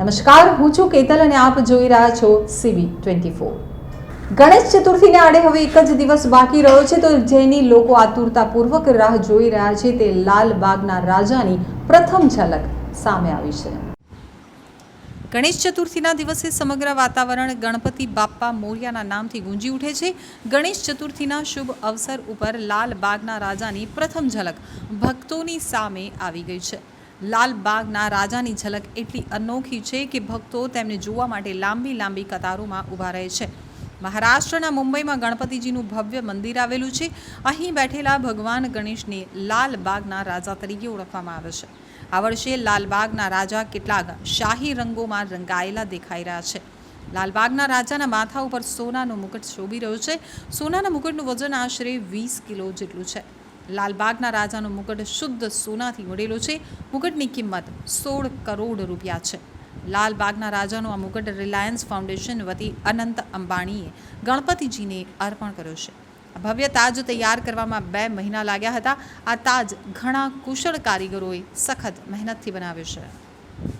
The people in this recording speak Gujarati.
નમસ્કાર, હું છું કેતલ અને આપ જોઈ રહ્યા છો સીબી ટ્વેન્ટી ફોર ગણેશ ચતુર્થીને આડે હવે એક જ દિવસ બાકી રહ્યો છે, તો જેની લોકો આતુરતાપૂર્વક રાહ જોઈ રહ્યા છે, તે લાલબાગના રાજાની પ્રથમ ઝલક સામે આવી છે. ગણેશ ચતુર્થીના દિવસે સમગ્ર વાતાવરણ ગણપતિ બાપ્પા મોર્યાના નામથી ગુંજી ઉઠે છે. ગણેશ ચતુર્થીના શુભ અવસર ઉપર લાલબાગના રાજાની પ્રથમ ઝલક ભક્તોની સામે આવી ગઈ છે. લાલબાગના રાજાની ઝલક એટલી અનોખી છે કે ભક્તો તેમને જોવા માટે લાંબી લાંબી કતારોમાં ઊભા રહે છે. મહારાષ્ટ્રના મુંબઈમાં ગણપતિજીનું ભવ્ય મંદિર આવેલું છે. અહીં બેઠેલા ભગવાન ગણેશને લાલબાગના રાજા તરીકે ઓળખવામાં આવે છે. આ વર્ષે લાલબાગના રાજા કેટલાક શાહી રંગોમાં રંગાયેલા દેખાઈ રહ્યા છે. લાલબાગના રાજાના માથા ઉપર સોનાનો મુકટ શોભી રહ્યો છે. સોનાના મુકટનું વજન આશરે વીસ કિલો જેટલું છે. લાલબાગના રાજાનો મુકટ શુદ્ધ સોનાથી મળેલો છે. મુકટની કિંમત સોળ કરોડ રૂપિયા છે. લાલબાગના રાજાનો આ મુકટ રિલાયન્સ ફાઉન્ડેશન વતી અનંત અંબાણીએ ગણપતિજીને અર્પણ કર્યો છે. ભવ્ય તાજ તૈયાર કરવામાં બે મહિના લાગ્યા હતા. આ તાજ ઘણા કુશળ કારીગરોએ સખત મહેનતથી બનાવ્યો છે.